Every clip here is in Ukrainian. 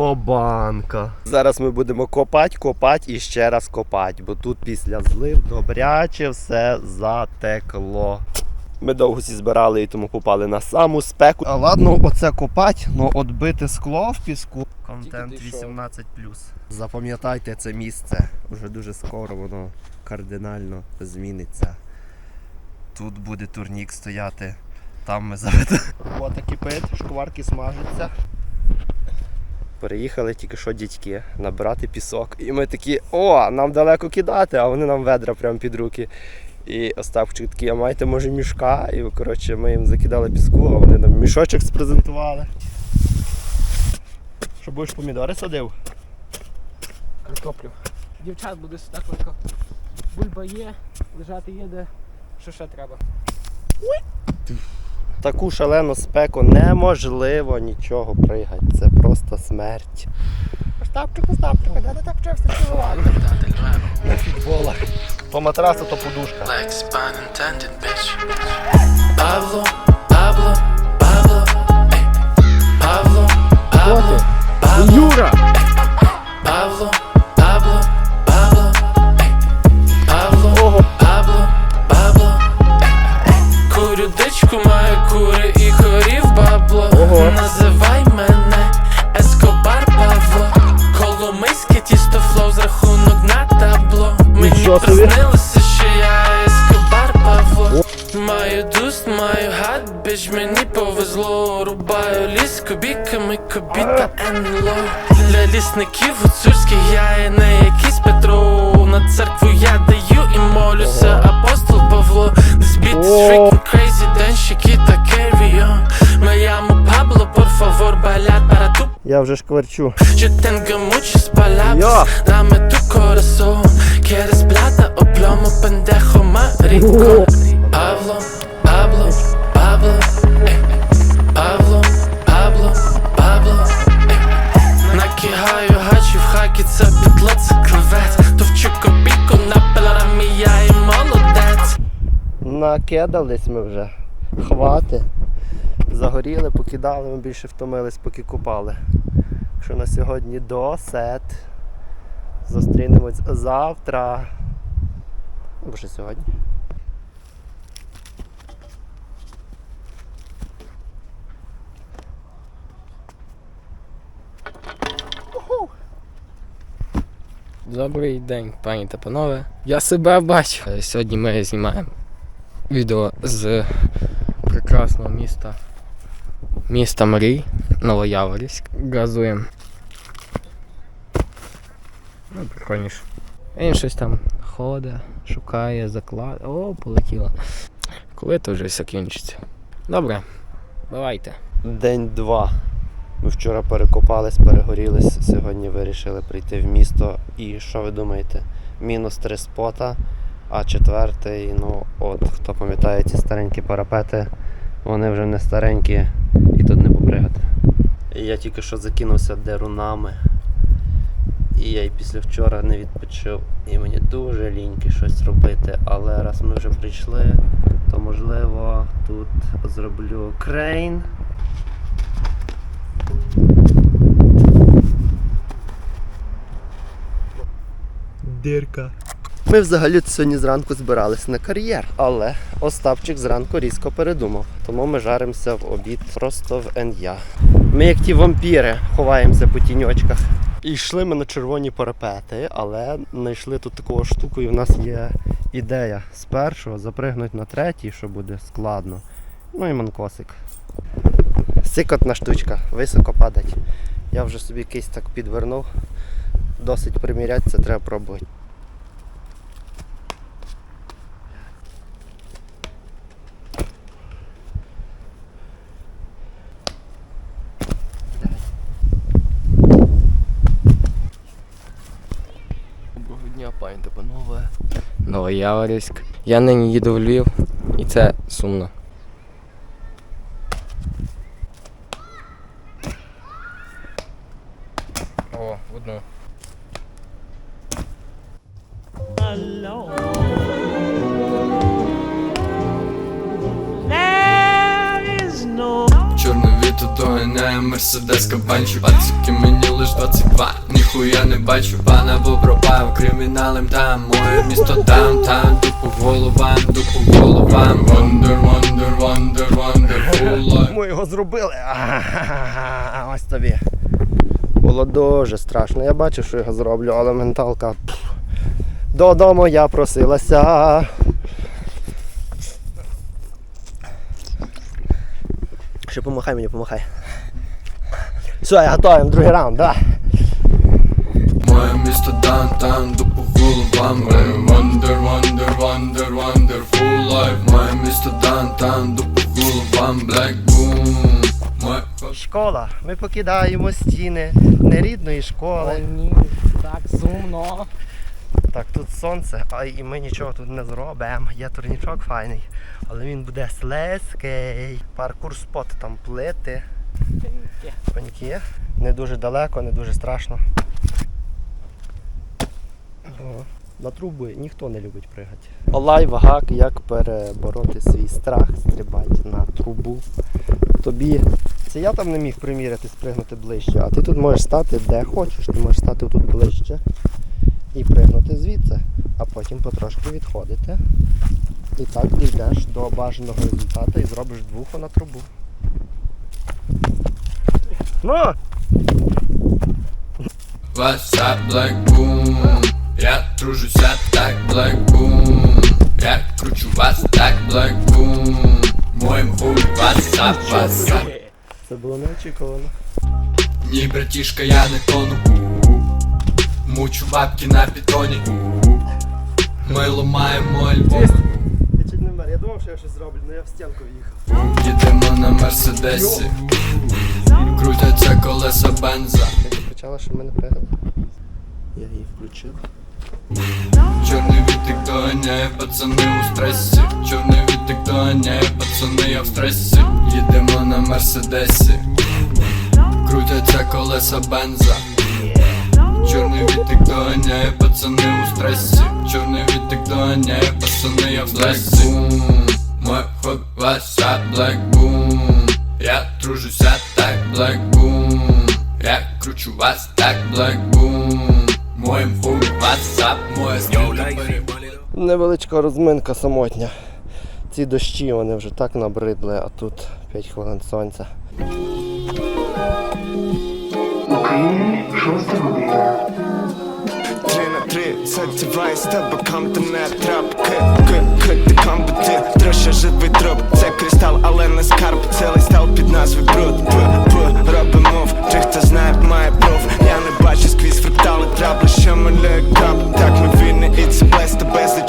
автобанка. Зараз ми будемо копати, копати і ще раз копати, бо тут після злив добряче все затекло. Ми довго всі збирали і тому попали на саму спеку. А ладно, оце копати, ну от бити скло в піску. Контент 18. Запам'ятайте це місце. Уже дуже скоро воно кардинально зміниться. Тут буде турнік стояти. Там ми заведемо. Вода кипить, шкварки смажаться. Переїхали тільки що дядьки набирати пісок. І ми такі, о, нам далеко кидати, а вони нам ведра прямо під руки. І Остапчик такий, а маєте може мішка? І коротше, ми їм закидали піску, а вони нам мішочок спрезентували. Що будеш помідори садив? Картоплю. Дівчат буде сюди кликав. Бульба є, лежати є, де що ще треба. Таку шалену спеку неможливо нічого пригати. Це просто смерть. Остапчик, Остапчик, де ти так вчився цілувати? На футболах. То матраса, то подушка. Like bitch. Нічого собі. приснилося, що я Ескобар Павло. Маю дуст, маю гад, біж мені повезло. Рубаю ліс кубіками, кобіта НЛО. Для лісників гуцульських я є не якийсь Петро. На церкву я даю і молюся, апостол Павло. This beat is freaking crazy, денщики та on. Me llamo por favor, bailar para tu Я вже шкварчу. Yo tengo muchas palabras, dame tu corazón. Quieres plomo, pendejo marico. Pablo, Pablo, Pablo, eh. Pablo, Pablo, Pablo. eh. Накигаю гачі в хакі, це підло, це кровець. Товчу копійку на пелорамі, я і молодець. Накидались ми вже. Хвати. Загоріли, покидали, ми більше втомились, поки купали. Що на сьогодні досет. Зустрінемось завтра. Або ще сьогодні. Добрий день, пані та панове. Я себе бачу. Е, Сьогодні ми знімаємо відео з прекрасного міста. Міста Мрій, Новояворівськ. Газуємо. Ну, прикольніше. Він щось там ходить, шукає, заклад. О, полетіло. Коли то вже все кінчиться? Добре, давайте. День два. Ми вчора перекопались, перегорілись. Сьогодні вирішили прийти в місто. І що ви думаєте? Мінус три спота, а четвертий, ну от хто пам'ятає ці старенькі парапети, вони вже не старенькі і тут не попригати. Я тільки що закинувся дерунами. І я й після вчора не відпочив. І мені дуже ліньки щось робити. Але раз ми вже прийшли, то можливо тут зроблю крейн. Дирка. Ми взагалі сьогодні зранку збирались на кар'єр, але Остапчик зранку різко передумав, тому ми жаримося в обід просто в НЯ. Ми, як ті вампіри, ховаємося по тіньочках. Йшли ми на червоні парапети, але знайшли тут таку штуку, і в нас є ідея з першого запригнути на третій, що буде складно. Ну і манкосик. Сикотна штучка, високо падать. Я вже собі якийсь так підвернув. Досить приміряти, це треба пробувати. Новояворівськ. Я нині їду в Львів, і це сумно. Доганяє мерседес кабанчик Пацики мені лиш 22 Ніхуя не бачу, пана бо пропав Криміналем там, моє місто там, там Дупу головам, дупу головам Wonder, wonder, wonder, wonderful life Ми його зробили. Ось тобі. Було дуже страшно. Я бачив, що його зроблю, але менталка. пф. Додому я просилася. Ще помахай мені, помахай. Все, я готовий, другий раунд, давай. Моє місто даунтаун, дупу головам Wonder, wonder, wonder, wonderful life Моє місто даунтаун, дупу головам Black boom Школа. Ми покидаємо стіни нерідної школи. ні, так сумно. Так, тут сонце, а і ми нічого тут не зробимо. Є турнічок файний, але він буде слизький. Паркур спот, там плити, пеньки. Не дуже далеко, не дуже страшно. О, На труби ніхто не любить пригати. Лайфхак, як перебороти свій страх, стрибати на трубу. Тобі. Це я там не міг приміряти, спригнути ближче, а ти тут можеш стати де хочеш, ти можеш стати тут ближче і пригнути звідси, а потім потрошки відходити. І так дійдеш до бажаного результату і зробиш двуху на трубу. Ну! What's up, Black Boom? Я тружуся так, Black Boom Я кручу вас так, Black Boom Моїм хуй What's up, Це було неочікувано. Ні, братішка, я не тону. Мучу бабки на питоні Ми ламаємо альбом. Я. Я думав, що я щось зроблю, але я в стінку в'їхав. Їдемо на мерседесі Крутяться колеса бенза. Ти почала, що ми не пригали? Я її включив. Чорний вітик доганяє пацани у стресі Чорний вітик доганяє пацани, я в стресі Їдемо на мерседесі Крутяться колеса бенза Чорний вітик доганяє пацани у стресі. Чорний вітик доганяє пацани, я в стресі. Мой ход ваша black boom. Я тружуся так black boom. Я кручу вас так black boom. Моїм хуй моя стрілка переболіла Невеличка розминка самотня. Ці дощі вони вже так набридли, а тут 5 хвилин сонця. Україні шоста година. Три на три, садівай з тебе камти не трап К, к, к, ти камбити, троше живий труп Це кристал, але не скарб, цілий стал під назвою бруд П, п, робимо мов, чи хто знає, має пруф Я не бачу сквізь фрактали трапли, що малює крап Так ми вільні і це без нічого немає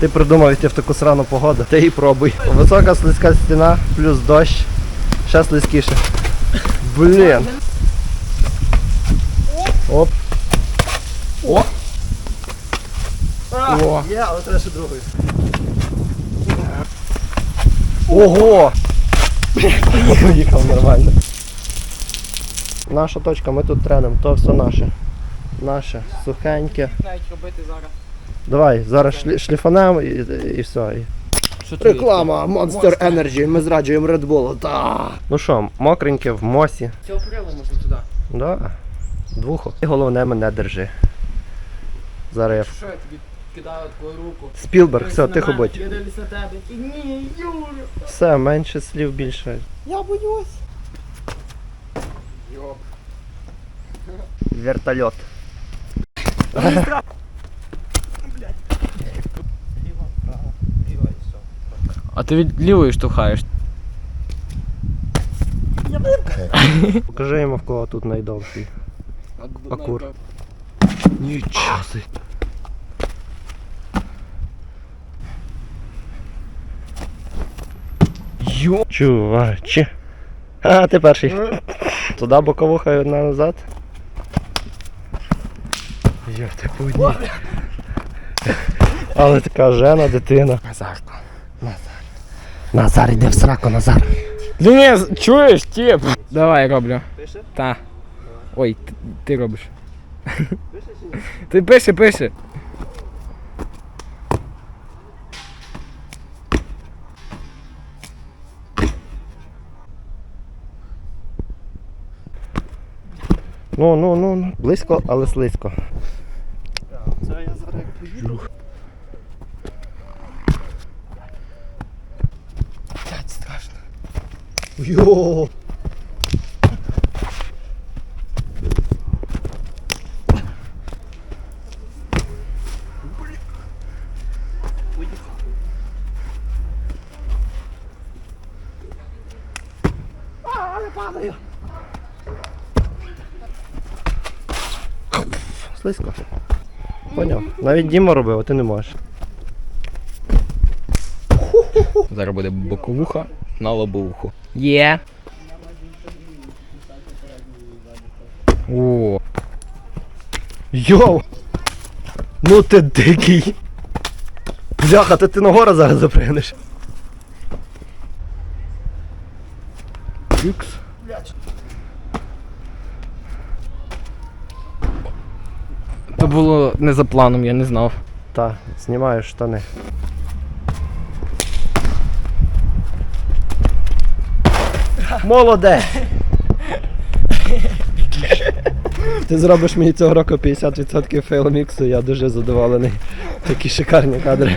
Ти придумав йти в таку срану погоду, ти і пробуй. Висока слизька стіна, плюс дощ, ще слизькіше. Блін. Оп. О! О. Є, але треба ще другою. Ого! Їхав, їхав нормально. Наша точка, ми тут тренимо, то все наше. Наше, сухеньке. Навіть робити зараз. Давай, зараз шлі, шліфанемо і, і все. І... Реклама Monster Energy, ми зраджуємо Red Bull. Та. Ну що, мокреньке в мосі. Цього прилу можна туди. Да. Двухо. І головне мене держи. Зараз я. Що я тобі кидаю твою руку? Спілберг, все, тихо будь. Я дивлюсь на тебе. І ні, Юрю. Все, менше слів більше. Я боюсь. Йоп. Вертольот. А ти від лівої штовхаєш. Покажи йому в кого тут найдовший. Акур. Нічого. Йо. Чуваче. А, ти перший. Туди боковуха і одна назад. Йо, ти подій. Але така жена дитина. Азартно. Назар, іди в сраку, Назар. Денис, чуєш, тіп? Давай роблю. Пише? Та. Ой, ти, ти робиш. Ти пиши, пиши. Ну, ну, ну, ну. Близько, але слизько. Це я зараз як поїду. Блять, страшно. Йо! Слизько. Поняв. Навіть Діма робив, а ти не можеш. Зараз буде боковуха на лобовуху. Є. О, Йоу! Ну ти дикий! Бляха, то ти на гора зараз запригнеш. люкс. То було не за планом, я не знав. Та, знімаю штани. Молоде! Ти зробиш мені цього року 50% фейлміксу, я дуже задоволений. Такі шикарні кадри.